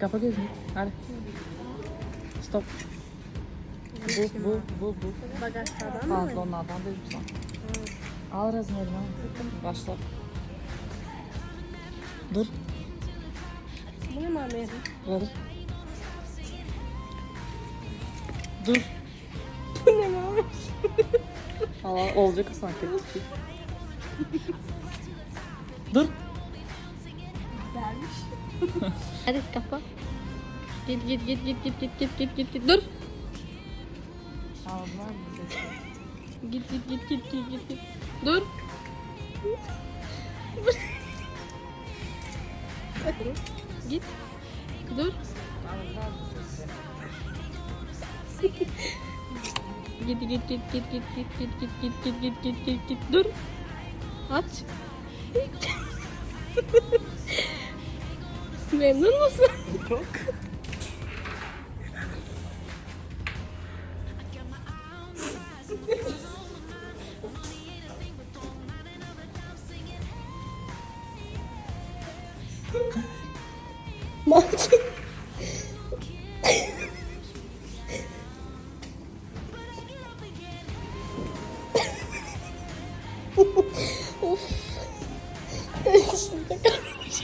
Kapa gözünü. Hadi. Stop. Bu, bu, bu, bu. Bagajlardan mı? onlardan dedim sana. Al resmi elime. Başla. Dur. Bu ne mami? Ver. Dur. Bu ne mami? Allah olacak sanki. Dur. Güzelmiş. Hadi kapa. Git git git git git git git git git git. Dur. Mı seçti? Git git git git git git git. Dur. git. Dur. Git git git git git git git git git git git git git git. Dur. Aç. Memnun musun? Çok. Mantık. of. Şimdi kalmış.